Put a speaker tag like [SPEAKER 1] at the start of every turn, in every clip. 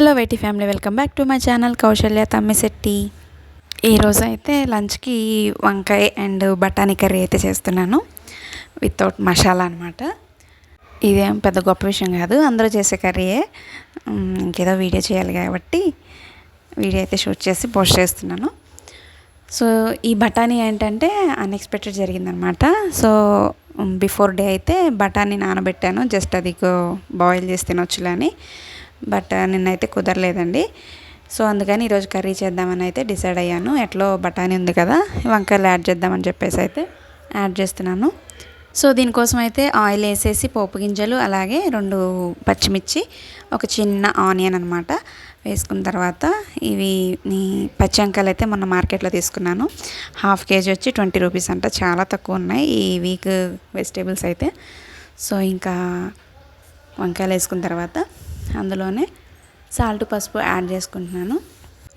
[SPEAKER 1] Hello Y T family welcome back to my channel Kausalya Tammisetti ఈరోజు అయితే లంచ్కి వంకాయ అండ్ బఠానీ కర్రీ అయితే చేస్తున్నాను వితౌట్ మసాలా అనమాట ఇదేం పెద్ద గొప్ప విషయం కాదు అందరూ చేసే కర్రీయే. ఇంకేదో వీడియో చేయాలి కాబట్టి వీడియో అయితే షూట్ చేసి పోస్ట్ చేస్తున్నాను. సో ఈ బఠానీ ఏంటంటే అన్ఎక్స్పెక్టెడ్ జరిగిందనమాట సో బిఫోర్ డే అయితే బఠానీ నానబెట్టాను జస్ట్ అది బాయిల్ చేసి తినొచ్చులని అని. బట్ నిన్నైతే కుదరలేదండి. సో అందుకని ఈరోజు కర్రీ చేద్దామని అయితే డిసైడ్ అయ్యాను. ఎట్లో బఠానీ ఉంది కదా వంకాయలు యాడ్ చేద్దామని చెప్పేసి అయితే యాడ్ చేస్తున్నాను. సో దీనికోసం అయితే ఆయిల్ వేసేసి పోపు గింజలు అలాగే రెండు పచ్చిమిర్చి ఒక చిన్న ఆనియన్ అనమాట వేసుకున్న తర్వాత ఇవి నీ పచ్చి వంకాయలు అయితే మొన్న మార్కెట్లో తీసుకున్నాను. హాఫ్ కేజీ వచ్చి ట్వంటీ రూపీస్ అంట చాలా తక్కువ ఉన్నాయి ఈ వీక్ వెజిటేబుల్స్ అయితే. సో ఇంకా వంకాయలు వేసుకున్న తర్వాత అందులోనే సాల్ట్ పసుపు యాడ్ చేసుకుంటున్నాను.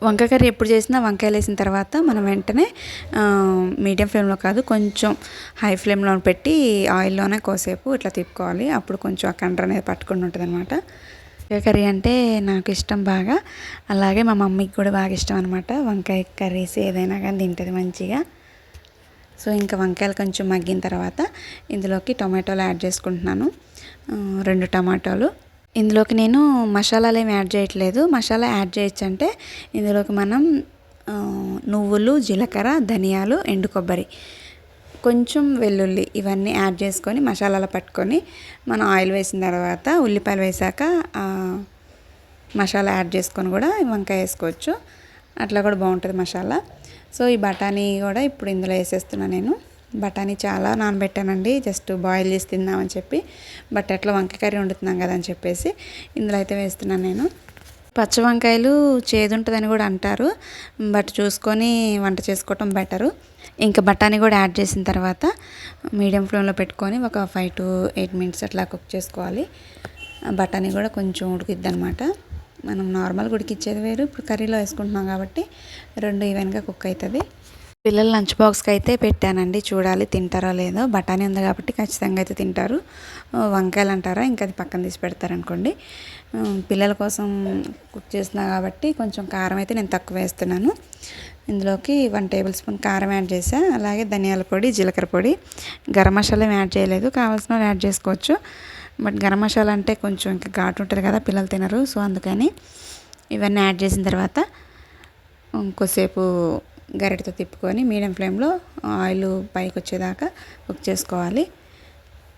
[SPEAKER 1] వంకాయ కర్రీ ఎప్పుడు చేసినా వంకాయలు వేసిన తర్వాత మనం వెంటనే మీడియం ఫ్లేమ్లో కాదు కొంచెం హై ఫ్లేమ్లో పెట్టి ఆయిల్లోనే కోసేపు ఇట్లా తిప్పుకోవాలి. అప్పుడు కొంచెం ఆ కండ్ర అనేది పట్టుకుని ఉంటుంది అనమాట వంకాయ కర్రీ అంటే నాకు ఇష్టం బాగా. అలాగే మా మమ్మీకి కూడా బాగా ఇష్టం అనమాట వంకాయ కర్రీస్ ఏదైనా కానీ తింటుంది మంచిగా. సో ఇంకా వంకాయలు కొంచెం మగ్గిన తర్వాత ఇందులోకి టొమాటోలు యాడ్ చేసుకుంటున్నాను. రెండు టమాటోలు. ఇందులోకి నేను మసాలాలు ఏమి యాడ్ చేయట్లేదు. మసాలా యాడ్ చేయొచ్చు అంటే ఇందులోకి మనం నువ్వులు జీలకర్ర ధనియాలు ఎండు కొబ్బరి కొంచెం వెల్లుల్లి ఇవన్నీ యాడ్ చేసుకొని మసాలాలు పట్టుకొని మనం ఆయిల్ వేసిన తర్వాత ఉల్లిపాయలు వేసాక మసాలా యాడ్ చేసుకొని కూడా వంకాయ వేసుకోవచ్చు. అట్లా కూడా బాగుంటుంది మసాలా. సో ఈ బఠానీ కూడా ఇప్పుడు ఇందులో వేసేస్తున్నాను నేను. బఠానీ చాలా నానబెట్టానండి. జస్ట్ బాయిల్ చేసి తిందామని చెప్పి. బట్ అట్లా వంకాయ కర్రీ వండుతున్నాం కదా అని చెప్పేసి ఇందులో అయితే వేస్తున్నాను నేను. పచ్చి వంకాయలు చేదుంటుందని కూడా అంటారు. బట్ చూసుకొని వంట చేసుకోవటం బెటరు. ఇంకా బఠానీ కూడా యాడ్ చేసిన తర్వాత మీడియం ఫ్లేమ్లో పెట్టుకొని ఒక ఫైవ్ టు ఎయిట్ మినిట్స్ అట్లా కుక్ చేసుకోవాలి. ఆ బఠానీ కూడా కొంచెం ఉడికిద్ది అనమాట మనం నార్మల్గా ఉడికిచ్చేది వేరు. ఇప్పుడు కర్రీలో వేసుకుంటున్నాం కాబట్టి రెండు ఈవెన్గా కుక్ అవుతుంది. పిల్లల లంచ్ బాక్స్కి అయితే పెట్టానండి. చూడాలి తింటారో లేదో. బఠానీ ఉంది కాబట్టి ఖచ్చితంగా అయితే తింటారు. వంకాయలు అంటారా? ఇంకా అది పక్కన తీసి పెడతారనుకోండి. పిల్లల కోసం కుక్ చేస్తున్నా కాబట్టి కొంచెం కారం అయితే నేను తక్కువ వేస్తున్నాను. ఇందులోకి వన్ టేబుల్ స్పూన్ కారం యాడ్ చేసా అలాగే ధనియాల పొడి జీలకర్ర పొడి. గరం మసాలా యాడ్ చేయలేదు. కావాల్సిన యాడ్ చేసుకోవచ్చు. బట్ గరం మసాలా అంటే కొంచెం ఇంకా ఘాటు ఉంటుంది కదా పిల్లలు తినరు. సో అందుకని ఇవన్నీ యాడ్ చేసిన తర్వాత ఇంకోసేపు గరిటతో తిప్పుకొని మీడియం ఫ్లేమ్లో ఆయిల్ పైకి వచ్చేదాకా కుక్ చేసుకోవాలి.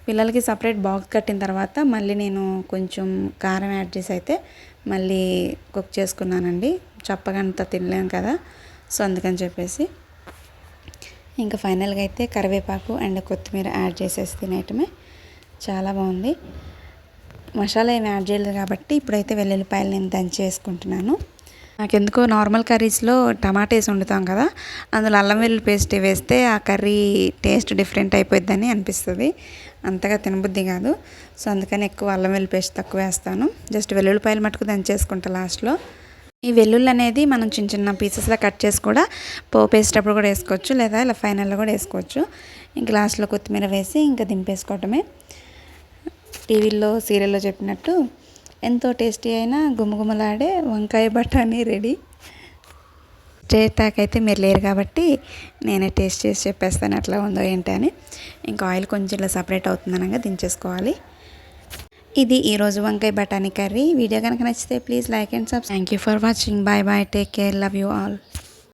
[SPEAKER 1] పిల్లలకి సపరేట్ బాక్స్ కట్టిన తర్వాత మళ్ళీ నేను కొంచెం కారం యాడ్ చేసి అయితే మళ్ళీ కుక్ చేసుకున్నానండి. చప్పగంత తినలేం కదా సో అందుకని చెప్పేసి. ఇంకా ఫైనల్గా అయితే కరివేపాకు అండ్ కొత్తిమీర యాడ్ చేసేసి తినేయటమే చాలా బాగుంది. మసాలా ఏమి యాడ్ చేయలేదు కాబట్టి ఇప్పుడైతే వెల్లుల్లిపాయలు నేను దంచి వేసుకుంటున్నాను నాకెందుకు నార్మల్ కర్రీస్లో టమాటా వేసి వండుతాం కదా అందులో అల్లం వెల్లుల్లి పేస్ట్ వేస్తే ఆ కర్రీ టేస్ట్ డిఫరెంట్ అయిపోద్దని అనిపిస్తుంది. అంతగా తినబుద్ధి కాదు. సో అందుకని ఎక్కువ అల్లం వెల్లుల్లి పేస్ట్ తక్కువ వేస్తాను. జస్ట్ వెల్లుల్లిపాయలు మటుకు దంచేసుకుంటా లాస్ట్లో. ఈ వెల్లుల్లి అనేది మనం చిన్న చిన్న పీసెస్లో కట్ చేసి కూడా పోపు వేసేటప్పుడు కూడా వేసుకోవచ్చు లేదా ఇలా ఫైనల్లో కూడా వేసుకోవచ్చు. ఇంక లాస్ట్లో కొత్తిమీర వేసి ఇంకా దింపేసుకోవటమే. టీవీల్లో సీరియల్లో చెప్పినట్టు ఎంతో టేస్టీ అయిన గుమగుమలాడే వంకాయ బఠానీ రెడీ. టేస్ట్ అయితే మీరు లేరు కాబట్టి నేనే టేస్ట్ చేసి చెప్పేస్తాను ఎట్లా ఉందో ఏంటి అని. ఇంకా ఆయిల్ కొంచెం ఇలా సపరేట్ అవుతుందనగా దించేసుకోవాలి. ఇది ఈరోజు వంకాయ బఠానీ కర్రీ. వీడియో కనుక నచ్చితే please like and sub thank you for watching. Bye bye. Take care. Love you all.